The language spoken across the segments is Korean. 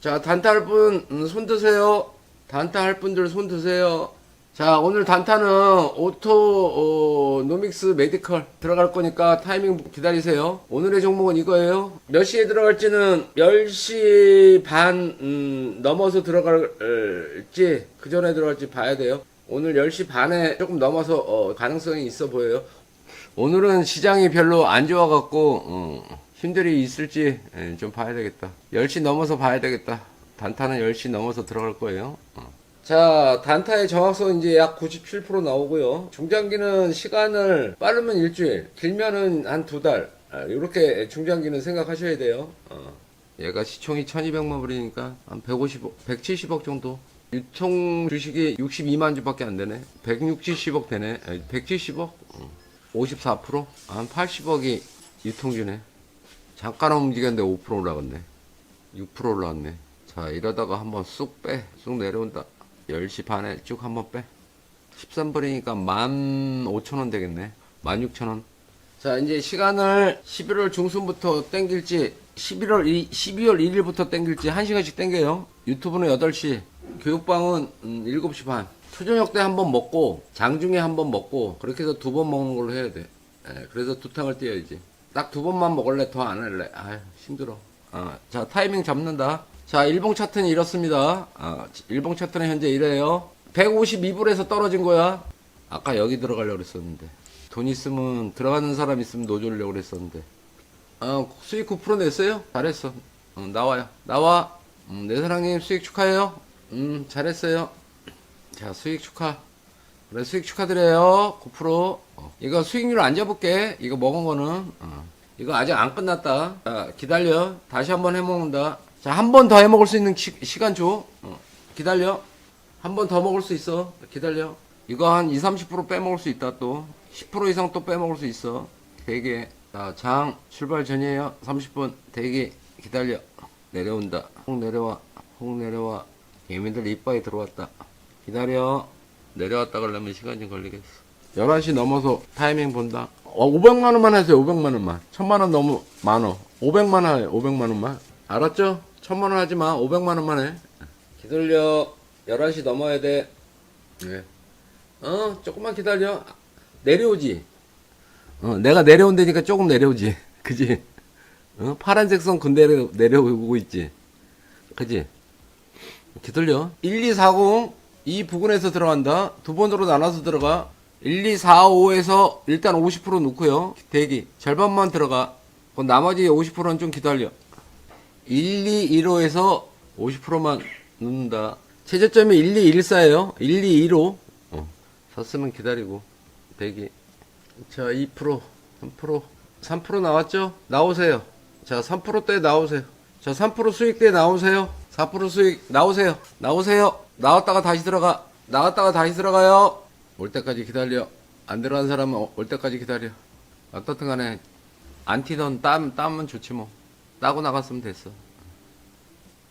자, 단타 할 분, 음, 손 드세요. 단타 할 분들 손 드세요. 자, 오늘 단타는 오토, 어, 노믹스 메디컬 들어갈 거니까 타이밍 기다리세요. 오늘의 종목은 이거예요. 몇 시에 들어갈지는 10시 반, 음, 넘어서 들어갈지, 그 전에 들어갈지 봐야 돼요. 오늘 10시 반에 조금 넘어서, 어, 가능성이 있어 보여요. 오늘은 시장이 별로 안 좋아갖고, 어, 힘들이 있을지 예, 좀 봐야 되겠다. 10시 넘어서 봐야 되겠다. 단타는 10시 넘어서 들어갈 거예요. 어. 자, 단타의 정확성 이제 약 97% 나오고요. 중장기는 시간을 빠르면 일주일, 길면은 한 두 달. 이렇게 중장기는 생각하셔야 돼요. 어. 얘가 시총이 1200만 불이니까 한 150억, 170억 정도. 유통 주식이 62만 주밖에 안 되네. 160억 되네. 아니, 170억? 54%? 한 80억이 유통주네. 잠깐 움직였는데 5% 올라갔네. 6% 올라왔네. 자, 이러다가 한번 쑥 빼. 쑥 내려온다. 10시 반에 쭉 한번 빼. 13불이니까 15,000원 되겠네. 16,000원. 자, 이제 시간을 11월 중순부터 땡길지, 11월 2, 12월 1일부터 땡길지 1시간씩 땡겨요. 유튜브는 8시, 교육방은 음, 7시 반. 초저녁 때 한 번 먹고, 장중에 한 번 먹고, 그렇게 해서 두 번 먹는 걸로 해야 돼. 예, 그래서 두 탕을 띄어야지. 딱 두 번만 먹을래? 더 안 할래? 아휴, 힘들어. 어, 자, 타이밍 잡는다. 자, 일봉 차트는 이렇습니다. 아, 일봉 차트는 현재 이래요. 152불에서 떨어진 거야. 아까 여기 들어가려고 그랬었는데. 돈 있으면, 들어가는 사람 있으면 노조려고 그랬었는데. 어, 수익 9% 냈어요? 잘했어. 어, 나와요. 나와. 음, 내 사랑님 수익 축하해요. 음, 잘했어요. 자, 수익 축하. 그래, 수익 축하드려요. 9%. 어, 이거 수익률 안 잡을게. 이거 먹은 거는. 어. 이거 아직 안 끝났다. 자, 기다려. 다시 한번 해먹는다. 자, 한 번 더 해먹을 수 있는 시, 간 줘. 어, 기다려. 한 번 더 먹을 수 있어. 기다려. 이거 한 20, 30% 빼먹을 수 있다, 또. 10% 이상 또 빼먹을 수 있어. 대기. 자, 장 출발 전이에요. 30분. 대기. 기다려. 내려온다. 혹 내려와. 혹 내려와. 개미들 이빨이 들어왔다. 기다려. 내려왔다 그러려면 시간 좀 걸리겠어. 11시 넘어서 타이밍 본다. 어, 500만 원만 하세요. 500만 원만. 1000만 원 너무 많어. 500만 원 해. 500만 원만. 알았죠? 1000만 원 하지 마. 500만 원만 해. 기다려. 11시 넘어야 돼. 네. 어, 조금만 기다려. 내려오지. 어, 내가 내려온다니까 조금 내려오지. 그지? 어, 파란색 선 근대로 내려오고 있지. 그지? 기다려. 1, 2, 4, 0. 이 부근에서 들어간다. 두 번으로 나눠서 들어가. 1, 2, 4, 5에서 일단 50% 놓고요. 대기. 절반만 들어가. 그럼 나머지 50%는 좀 기다려. 1, 2, 1호에서 50%만 넣는다. 최저점이 1, 2, 1, 4예요. 1, 2, 1호. 어. 샀으면 기다리고. 대기. 자, 2%, 3%, 3% 나왔죠? 나오세요. 자, 3%대 나오세요. 자, 3% 수익대 나오세요. 4% 수익 나오세요. 나오세요. 나왔다가 다시 들어가. 나왔다가 다시 들어가요. 올 때까지 기다려. 안 들어간 사람은 어- 올 때까지 기다려. 어떻든 간에 안 튀던 땀, 땀은 좋지 뭐. 따고 나갔으면 됐어.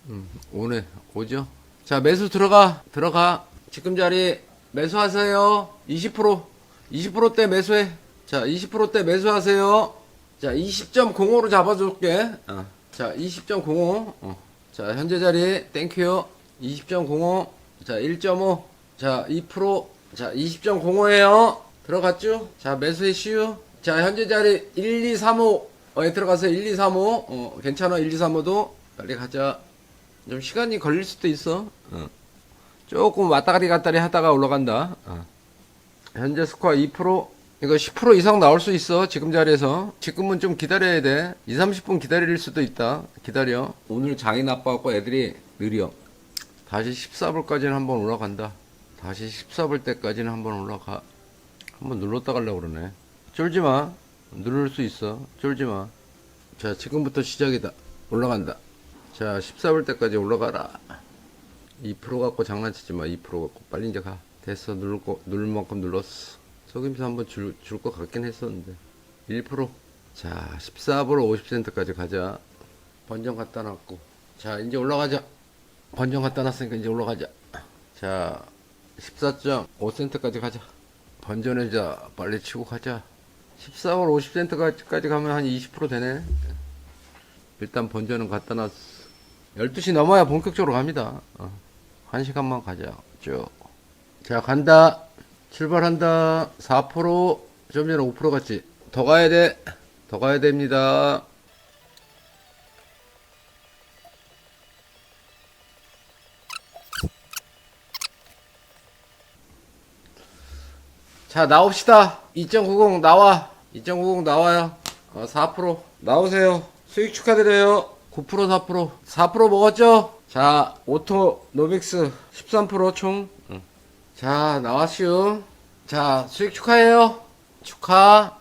음, 오네. 오죠? 자, 매수 들어가. 들어가. 지금 자리 매수하세요. 20%. 20%대 매수해. 자, 20%대 매수하세요. 자, 20.05로 잡아줄게. 어. 자, 20.05. 어. 자, 현재 자리 땡큐. 20.05. 자, 1.5. 자, 2%. 자, 20.05에요. 들어갔죠? 자, 매수해 시유. 자, 현재 자리 1, 2, 3, 5에 들어가세요. 1, 2, 3, 5. 어, 괜찮아. 1, 2, 3, 5도. 빨리 가자. 좀 시간이 걸릴 수도 있어. 어. 조금 왔다가리 갔다리 하다가 올라간다. 어. 현재 스코어 2%. 이거 10% 이상 나올 수 있어. 지금 자리에서. 지금은 좀 기다려야 돼. 2, 30분 기다릴 수도 있다. 기다려. 오늘 장이 나빠갖고 애들이 느려. 다시 14불까지는 한번 올라간다. 다시 14불 때까지는 한번 올라가. 한번 눌렀다 가려고 그러네. 쫄지 마. 누를 수 있어. 쫄지 마. 자, 지금부터 시작이다. 올라간다. 자, 14불 때까지 올라가라. 2% 갖고 장난치지 마. 2% 갖고 빨리 이제 가. 됐어. 누를 거, 누를 만큼 눌렀어. 속임수 한번 줄, 줄 것 같긴 했었는데. 1%. 자, 14불 50센트까지 가자. 번정 갖다 놨고. 자, 이제 올라가자. 번정 갖다 놨으니까 이제 올라가자. 자, 14.5센트까지 가자. 번전해자. 빨리 치고 가자. 14불 50센트까지 가면 한 20% 되네. 일단 번전은 갖다 놨어. 12시 넘어야 본격적으로 갑니다. 어. 한 시간만 가자. 쭉. 자, 간다. 출발한다. 4%, 좀 전에 5% 갔지. 더 가야 돼. 더 가야 됩니다. 자, 나옵시다. 2.90 나와. 2.90 나와요. 어, 4% 나오세요. 수익 축하드려요. 9% 4% 4% 먹었죠? 자, 오토 노믹스 13% 총. 응. 자, 나왔슈. 자, 수익 축하해요. 축하.